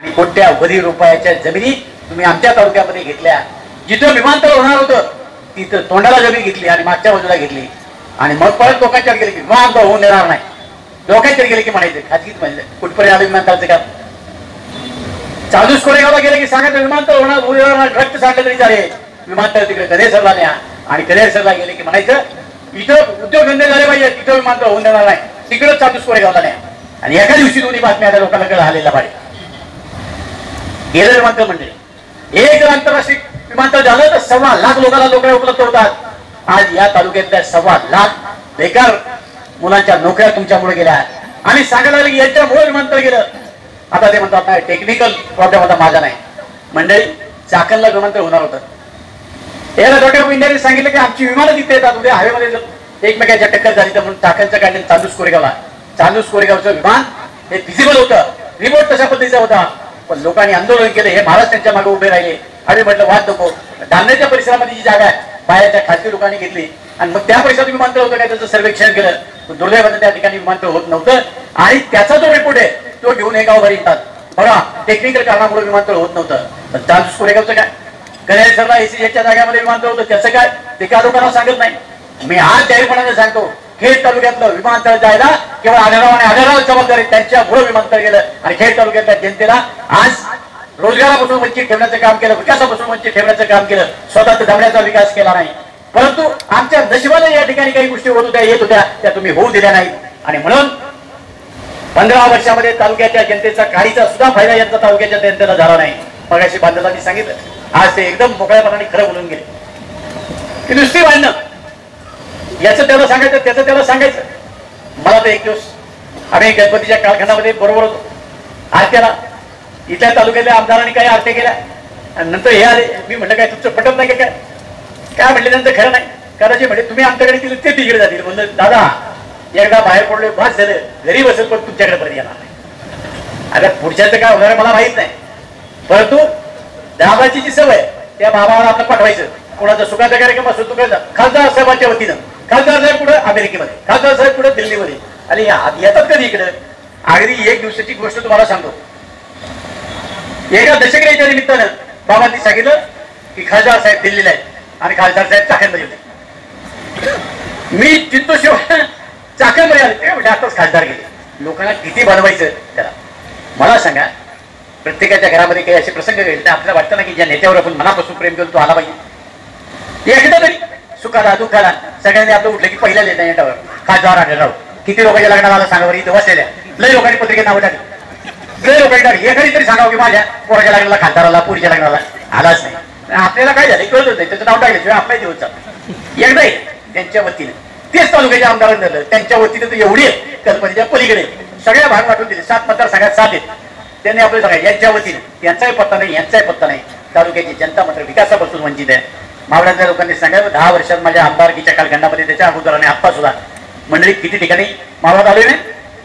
आणि कोट्यावधी रुपयाच्या जमिनी तुम्ही आमच्या तालुक्यामध्ये घेतल्या. जिथं विमानतळ होणार होतं तिथं तोंडाला जमीन घेतली आणि मागच्या बाजूला घेतली. आणि मग परत लोकांच्या गेले की विमानतळ होऊन देणार नाही. लोकांच्या गेले की म्हणायचं खाजगीत म्हणजे कुठपर्यंत आलं विमानतळाचं काम? चालूच कोरेगावला गेले की सांगायचं विमानतळ होणार होऊ देणार नाही, रक्त सांगलं तरी चालेल. विमानतळ तिकडे कधेसरला न्या. आणि कधेसरला गेले की म्हणायचं इथं उद्योगधंदे झाले पाहिजे तिथं विमानतळ होऊन देणार नाही. तिकडं चालूच कोरेगावला न्या. आणि एका दिवशी दोन्ही बातम्या आता लोकांना कळ आलेल्या पाहिजे गेलं विमानतळ म्हणजे. एक आंतरराष्ट्रीय विमानतळ झालं तर सव्वा लाख लोकांना नोकऱ्या उपलब्ध होतात. आज या तालुक्यातल्या सव्वा लाख बेकार मुलांच्या नोकऱ्या तुमच्यामुळे गेल्या आणि सांगायला लागले की यांच्यामुळे विमानतळ गेलं. आता ते म्हणतात नाही टेक्निकल प्रॉब्लेम होता माझा नाही. मंडळी चाकणला विमानतळ होणार होतं. याला डॉक्टर ऑफ इंडियाने सांगितलं की आमची विमानं तिथे येतात उद्या हवेमध्ये एकमेकांच्या टक्कर झाली तर म्हणून चाकणचं काढलं चांदूस कोरेगावला. चांदूस कोरेगावचं विमान हे फिजिबल होतं. रिमोट तशा पद्धतीचा होता. पण लोकांनी आंदोलन केलं हे महाराज त्यांच्या मागे उभे राहिले. आणि म्हटलं वाद नको. धान्याच्या परिसरामध्ये जी जागा आहे बाहेरच्या खासगी लोकांनी घेतली. आणि मग त्या परिसरात विमानतळ होतं काय त्याचं सर्वेक्षण केलं. पण दुर्दैवानं त्या ठिकाणी विमानतळ होत नव्हतं. आणि त्याचा जो रिपोर्ट आहे तो घेऊन हे गावभर येतात. बघा टेक्निकल कारणामुळे विमानतळ होत नव्हतं. पण चांदूस कोरेगावचं काय? गणेश सरला एसीच्या जाग्यामध्ये विमानतळ होतं. त्याचं काय? ते का लोकांना सांगत नाही? मी आज जाहीरपणाने सांगतो खेड तालुक्यातलं विमानतळ जायला केवळ आढळराव आणि आढळराव जबाबदारी त्यांच्यामुळे विमानतळ गेलं. आणि खेड तालुक्यातल्या जनतेला आज रोजगारापासून वंचित ठेवण्याचं काम केलं विकासापासून वंचित ठेवण्याचं काम केलं. स्वतः धमण्याचा विकास केला नाही. परंतु आमच्या नशिबाला या ठिकाणी काही गोष्टी होत होत्या येत होत्या त्या तुम्ही होऊ दिल्या नाहीत. आणि म्हणून पंधरा वर्षामध्ये तालुक्याच्या जनतेचा काहीचा सुद्धा फायदा यांचा तालुक्याच्या जनतेला झाला नाही. मगाशी बांधवांनी सांगितलं. आज ते एकदम मोकळ्यापणाने खरं बोलून गेले. की नुसती भांडणं. याचं त्याला सांगायचं त्याचं त्याला सांगायचं. मला तर एक दिवस आम्ही गणपतीच्या कालखंडामध्ये बरोबर होतो. आरत्याला इथल्या तालुक्यातल्या आमदारांनी काही आरत्या केल्या. आणि नंतर हे आले. मी म्हटलं काय तुमचं पटत नाही का काय? काय म्हटलं त्यांचं खरं नाही. कदाचित म्हणजे तुम्ही आमच्याकडे दिलं ते तिकडे जातील. म्हणलं दादा एकदा बाहेर पडलोय भास झालं. घरी बसेल पण तुमच्याकडे परत येणार नाही. आता पुढच्याचं काय होणार मला माहीत नाही. परंतु दादाची जी सवय त्या बाबाला आपलं पाठवायचं. कोणाचा सुखाचा कार्यक्रम असतो तुकडे खासदार साहेबांच्या वतीनं. खासदार साहेब पुढे अमेरिकेमध्ये. खासदार साहेब पुढे दिल्लीमध्ये. आणि येतात कधी इकडे? अगदी एक दिवसाची गोष्ट तुम्हाला सांगतो. एका दशकऱ्याच्या निमित्तानं बाबांनी सांगितलं की खासदार साहेब दिल्लीला आहेत आणि खासदार साहेब चाकणमध्ये होते. मी चित्तशिवाय चाकणमध्ये आले. ते म्हणजे आताच खासदार गेले. लोकांना किती बनवायचं त्याला. मला सांगा प्रत्येकाच्या घरामध्ये काही असे प्रसंग घडले आपल्याला वाटतं ना की ज्या नेत्यावर आपण मनापासून प्रेम केलं तो आला पाहिजे. एकदा तरी सुखाला दुःखाला. सगळ्यांनी आपलं उठलं की पहिल्या लिहिता येण्यावर खासदार आढळराव किती लोकांच्या लग्नाला आला सांगा बरं इथं बसलेल्या. लय लोकांनी पत्रिकेत नावं टाकली. लय लोकांनी टाकली. एखादी तरी सांगावं की माझ्या पोराच्या लग्नाला खासदाराला पुरीच्या लग्नाला. आलाच नाही. आपल्याला काय झालं? कळत होतं. त्याचं नाव टाकलं. शिवाय आपल्या दिवस चालतो एकदा त्यांच्या वतीने. तेच तालुक्याच्या आमदारांनी झालं. त्यांच्या वतीने तर एवढी कल्पनेच्या पलीकडे सगळ्या भाग वाटून दिले. सात मतदार सगळ्यात सात आहेत. त्यांनी आपलं सांगायचं यांच्या वतीने. यांचाही पत्ता नाही यांचाही पत्ता नाही. तालुक्याची जनता मात्र विकासापासून वंचित आहे. मावळ्यातल्या लोकांनी सांगायचं दहा वर्षात माझ्या आमदारकीच्या कालखंडामध्ये त्याच्या अगोदर आणि आत्ता सुद्धा मंडळी किती ठिकाणी मावळात आलोय नाही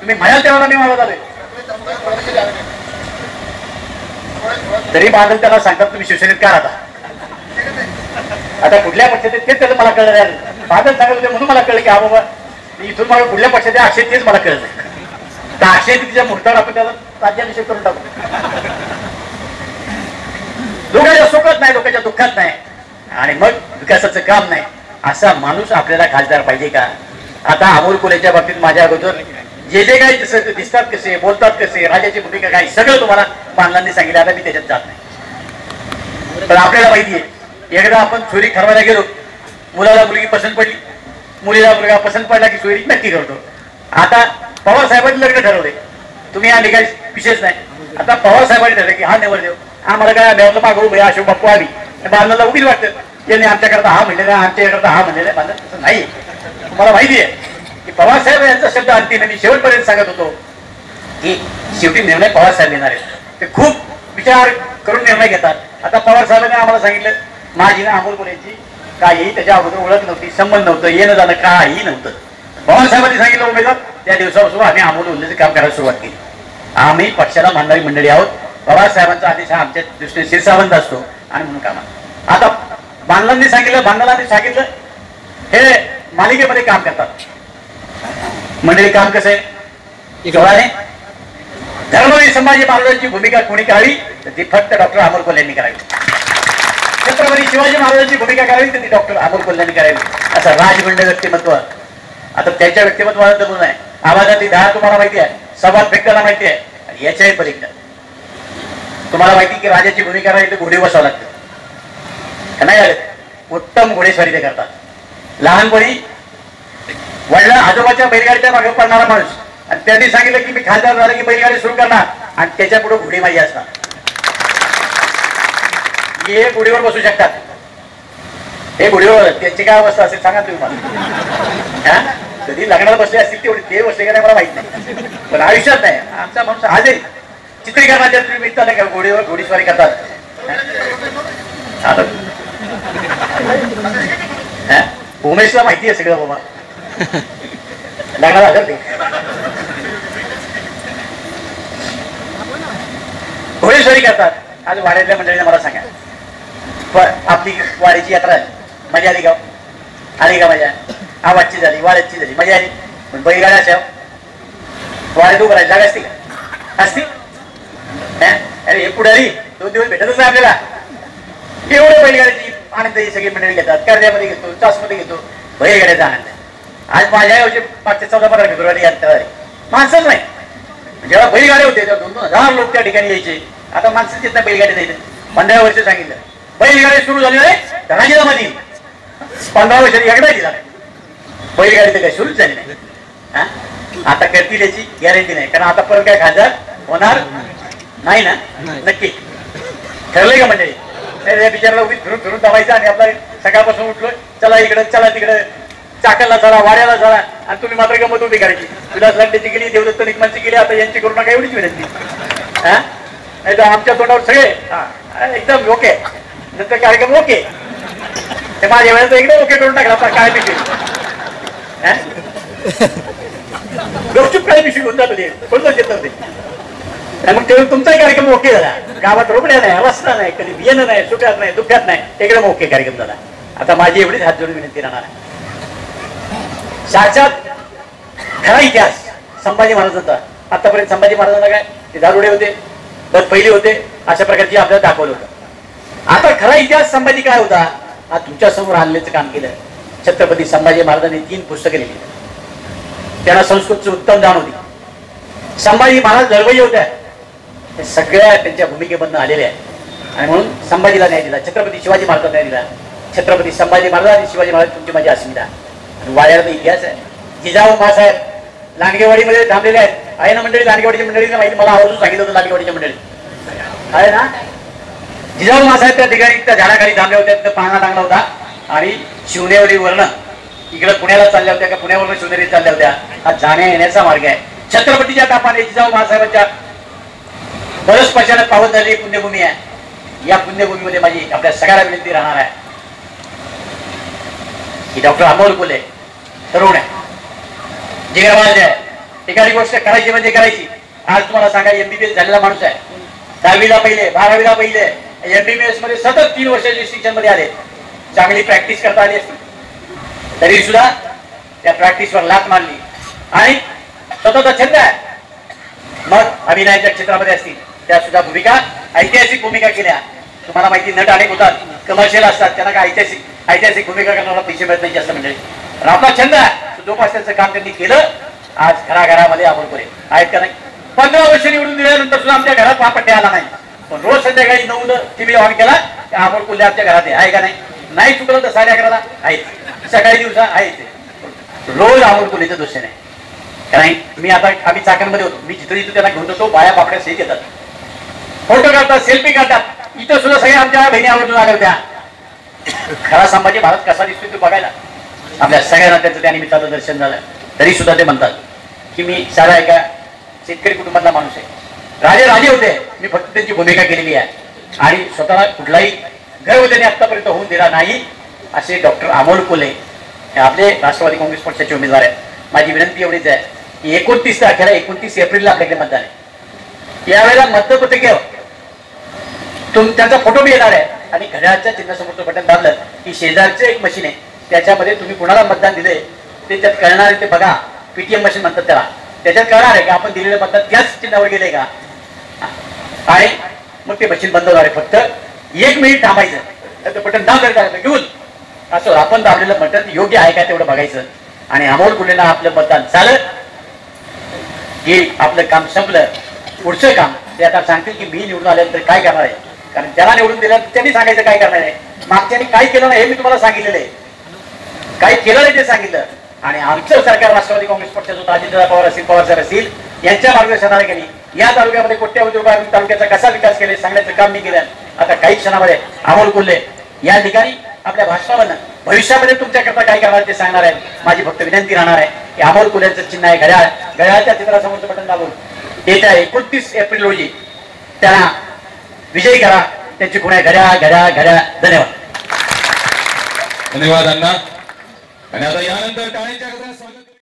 तुम्ही म्हणाल तेव्हा मी मावळात आलोय. तरी बादल त्याला सांगतात तुम्ही शिवसेनेत का राहता? आता कुठल्या पक्षात तेच त्याचं मला कळलं नाही. बादल सांगत होते म्हणून मला कळलं की हा बाबा मी इथून मला कुठल्या पक्षात आहे अक्षय तेच मला कळलं नाही. तर अक्षय तिच्या मुहूर्तावर आपण त्याला राज्याभिषेक करून टाकू. लोकांच्या सुखात नाही लोकांच्या दुःखात नाही. आणि मग विकासाचं काम नाही. असा माणूस आपल्याला खासदार पाहिजे का? आता अमोल कोलेच्या बाबतीत माझ्या अगोदर जे जे काही जसं दिसतात कसे बोलतात कसे राजाची भूमिका काय सगळं तुम्हाला पांडलांनी सांगितलं. आता मी त्याच्यात जात नाही. पण आपल्याला माहिती आहे एकदा आपण चोरी ठरवायला गेलो मुलाला मुलगी पसंत पडली. मुलीला मुलगा पसंत पडला की चोरी नक्की करतो. आता पवार साहेबांनी लग्न ठरवले. तुम्ही हा निकाल विशेष नाही. आता पवार साहेबांनी ठरवलं की हा निवड देऊ आम्हाला काय देवाला मागवू भाई अशोक बाप्पू आम्ही. बांधला उगीच वाटतं. त्यांनी आमच्याकरता हा म्हणलेला आमच्याकरता हा म्हणलेला माझं तसं नाही. तुम्हाला माहिती आहे की पवारसाहेब यांचा शब्द अंतिम मी शेवटपर्यंत सांगत होतो की शेवटी निर्णय पवारसाहेब घेणार आहेत. ते खूप विचार करून निर्णय घेतात. आता पवार साहेबांनी आम्हाला सांगितलं माझी ना अमोल बोलायची काही त्याच्या अगोदर ओळख नव्हती संबंध नव्हतं येणं जाणं काही नव्हतं. पवार साहेबांनी सांगितलं उमेदवार त्या दिवसापासून आम्ही अमोल उल्लेचं काम करायला सुरुवात केली. आम्ही पक्षाला मानणारी मंडळी आहोत. पवारसाहेबांचा आदेश हा आमच्या दृष्टीने शिरसावंत असतो आणि म्हणून कामा आता बांधलांनी सांगितलं बांधलांनी सांगितलं. हे मालिकेमध्ये काम करतात. मंडळी काम कसं आहे? धर्मवीर संभाजी महाराजांची भूमिका कोणी करावी? तर ती फक्त डॉक्टर अमोल कोल्हे यांनी करावी. छत्रपती शिवाजी महाराजांची भूमिका करावी तर ती डॉक्टर अमोल कोल्हे यांनी करावी. असं राजमंड व्यक्तिमत्व. आता त्याच्या व्यक्तिमत्वाला तर नाही आवाजातली धार तुम्हाला माहिती आहे. संवाद फेकताना माहिती आहे. याच्याही पलीकडे. तुम्हाला माहिती की राजाची भूमिका राहील तर घोडे बसावं लागतं. नाही झालं उत्तम घोडेस्वारी ते करतात. लहानपणी वडिला आजोबाच्या बैलगाडीच्या मागे पडणारा माणूस. आणि त्यांनी सांगितलं की मी खासदार झालं की बैलगाडी सुरू करणार. आणि त्याच्या पुढे घोडी माझी असणार. हे घोडीवर बसू शकतात. हे घोडीवर त्याची काय अवस्था असेल सांगा तुम्ही मला. कधी लग्नाला बसले असतील तेवढे ते बसले का नाही मला माहीत नाही. पण आयुष्यात नाही. आमचा माणूस आजही चित्रीकरणाच्या निमित्ताने का घोडीवर घोडीस्वारी करतात हा? आता हा? उमेशला माहिती आहे सगळं बाबा. लग्नाला हजर ते. करतात. आज वाड्यातल्या मंडळीने मला सांगा. आपली वाड्याची यात्रा मजा आली का? आली का मजा? आवाजची झाली वाड्याची झाली. मजा आली. पण बैलगाड्या अशा वाड्यात उभं राहायची जागा असते का? असती? अरे हे पुढारी दोन दिवस भेटतच नाही आपल्याला. एवढं बैलगाड्याची आनंद ही सगळी मंडळी घेतात. कर्जामध्ये घेतो चासमध्ये घेतो. बैलगाड्याचा आनंद आहे. आज माझ्या ऐवजी मागच्या चौदा पंधरा फेब्रुवारी झाली माणसंच नाही. जेव्हा बैलगाड्या होते तेव्हा दोन दोन हजार लोक त्या ठिकाणी यायचे. आता माणसं तिथं बैलगाडी नाही पंधरा वर्ष सांगितलं. बैलगाडी सुरू झाली तर राजीनामा देईल पंधरा वर्षांनी एकदा दिला नाही बैलगाडी तर काही सुरूच झाली नाही? आता करतील याची गॅरंटी नाही. कारण आता परत काय खासदार होणार नाही ना? नक्की. ठरलंय का मंडळी? नाही बिचाराला उभी फिरून फिरून दबायचं आणि आपला सकाळपासून उठलो चला इकडं चला तिकडं. चाकरला चला वाड्याला चला आणि तुम्ही मात्र गमत उभी करायची. तुला लंडेची केली देवदत्त निकमांची केली आता यांची करू नका एवढीच विनंती. हा? नाही तर आमच्या तोंडावर सगळे हा, एकदम ओके. नंतर कार्यक्रम ओके. ते माझ्या वेळेला एकदम ओके करून टाकला आता काय पिशवी हा? गपचूप काय पिशवी होऊन जातो ते कोणतं येतं ते मग तेव्हा तुमचाही कार्यक्रम ओके झाला. गावात रुग्ण्या नाही अवस्था नाही कधी बियाणं नाही सुट्यात नाही दुःखात नाही एकदम ओके कार्यक्रम झाला. आता माझी एवढीच हात जोडून विनंती राहणार साक्षात खरा इतिहास संभाजी महाराजांचा आतापर्यंत संभाजी महाराजांना काय? ते दारुडे होते बस पहिले होते अशा प्रकारची आपल्याला दाखवलं होतं. आता खरा इतिहास संभाजी काय होता? हा तुमच्यासमोर आणण्याचं काम केलं. छत्रपती संभाजी महाराजांनी तीन पुस्तकं लिहिली. त्यांना संस्कृतची उत्तम जाण होती संभाजी महाराज दरबाई होत्या. हे सगळ्या त्यांच्या भूमिकेमधनं आलेल्या आहेत. आणि म्हणून संभाजीला न्याय दिला. छत्रपती शिवाजी महाराजांना न्याय दिला. छत्रपती संभाजी महाराज आणि शिवाजी महाराज तुमची माझी अस्मिता आणि वाड्याला इतिहास आहे. जिजाऊ मासाहेब लांडगेवाडीमध्ये थांबलेले आहेत. आहे ना मंडळी लांडगेवाडीच्या मंडळीने माहिती? मला आवर्जून सांगितलं होतं लांडगेवाडीच्या मंडळी. आहे ना? जिजाऊ मासाहेब त्या ठिकाणी त्या झाडाखाली थांबले होते तिथं पाळणा टांगला होता. आणि शिवनेवरीवरनं इकडे पुण्याला चालल्या होत्या. का पुण्यावरून शिवनेरी चालल्या होत्या. हा जाण्या येण्याचा मार्ग आहे. छत्रपतीच्या तापाने जिजाऊ महासाहेबांच्या बरंच पक्षाने पावत झालेली पुण्यभूमी आहे. या पुण्यभूमीमध्ये माझी आपल्या सगळ्याला विनंती राहणार आहे. की डॉक्टर अमोल बोले तरुण आहे. जिगरवाज आहे एखादी गोष्ट करायची म्हणजे करायची. आज तुम्हाला सांगा एमबीबीएस झालेला माणूस आहे. दहावीला पहिले बारावीला पहिले एमबीबीएसमध्ये सतत तीन वर्षाच्या शिक्षणमध्ये आले. चांगली प्रॅक्टिस करता आली असती. तरी सुद्धा त्या प्रॅक्टिसवर लात मारली. आणि स्वतःचा छंद आहे. मग अभिनयाच्या क्षेत्रामध्ये असतील. त्या सुद्धा भूमिका ऐतिहासिक भूमिका केल्या. तुम्हाला माहिती नट अनेक होतात कमर्शियल असतात त्यांना काय ऐतिहासिक ऐतिहासिक भूमिका करणारा पैसे मिळत नाही जास्त म्हणजे. पण आपला छंद आहे. तो जोपासण्याचं काम त्यांनी केलं. आज घराघरामध्ये आपण पुरे आहेत का नाही? पंधरा वर्ष निवडून दिल्यानंतर सुद्धा आमच्या घरात हा आला नाही. पण रोज संध्याकाळी नऊ टीव्ही ऑन केला की आपण कोल्हे आमच्या घरात आहे. का नाही? नाही चुकलं तर साडे अकराला आहे. सकाळी दिवसा आहेत रोज अमोल कोल्हेचं दोष नाही कारण मी आता आम्ही चाकणमध्ये होतो. मी जिथं जिथं त्यांना घेऊन जातो बाया पापड्या सही घेतात फोटो काढतात सेल्फी काढतात. इथं सुद्धा सगळ्या आमच्या बहिणी आवडून आल्या होत्या. खरा संभाजी भारत कसा दिसतोय तो बघायला. आपल्या सगळ्यांना त्यांचं त्या निमित्ताचं दर्शन झालं. तरी सुद्धा ते म्हणतात की मी साधा एका शेतकरी कुटुंबातला माणूस आहे. राजे राजे होते. मी फक्त त्यांची भूमिका केलेली आहे. आणि स्वतःला कुठलाही गर्व त्यांनी आतापर्यंत होऊन दिला नाही असे डॉक्टर अमोल कोले हे आपले राष्ट्रवादी काँग्रेस पक्षाचे उमेदवार आहेत. माझी विनंती एवढीच आहे की एकोणतीस तारखेला एकोणतीस एप्रिलला आपल्याकडे मतदान आहे. यावेळेला मतपत्रिकेवर तुम त्यांचा फोटो बी येणार आहे. आणि घड्याळच्या चिन्हासमोरचं बटन दाबलं की शेजारचं एक मशीन आहे. त्याच्यामध्ये तुम्ही कुणाला मतदान दिले ते त्यात कळणार आहे ते बघा. पीटीएम मशीन म्हणतात त्याला. त्याच्यात कळणार आहे की आपण दिलेलं मतदान त्याच चिन्हावर गेले का? आणि मग ते मशीन बंद झाले फक्त एक मिनिट थांबायचं. तर ते बटन दाब घेऊन. असं आपण दाबलेलं बटन योग्य आहे का तेवढं बघायचं. आणि अमोल कुलेला आपलं मतदान झालं. की आपलं काम संपलं. पुढचं काम. ते आता सांगतील की मी निवडून आल्यानंतर काय करणार आहे. कारण ज्याला निवडून दिलं त्यांनी सांगायचं काय करणार आहे? मागच्यानी काय केलं नाही हे मी तुम्हाला सांगितलेलं आहे. काय केलं नाही ते सांगितलं. आणि आमचं सरकार राष्ट्रवादी काँग्रेस पक्षाचं होतं अजितदादा पवार असतील पवार सर असतील यांच्या मार्गदर्शनाखाली या तालुक्यामध्ये कोट्यावधी रुपये तालुक्याचा कसा विकास केले सांगण्याचं काम मी केलं. आता काही क्षणामध्ये अमोल कोल्हे या ठिकाणी आपल्या भाषणामधनं भविष्यामध्ये तुमच्याकरता काय करणार ते सांगणार आहे माझी फक्त विनंती राहणार आहे की अमोल कोल्ह्यांचं चिन्ह आहे घड्याळ घड्याळच्या चित्रासमोरचं बटन दाबून. येत्या एकोणतीस एप्रिल रोजी त्यांना विजयी करा. त्यांची पुणे घड्या घड्या घड्या. धन्यवाद. धन्यवाद अण्णा. आणि आता यानंतर टाळ्यांच्या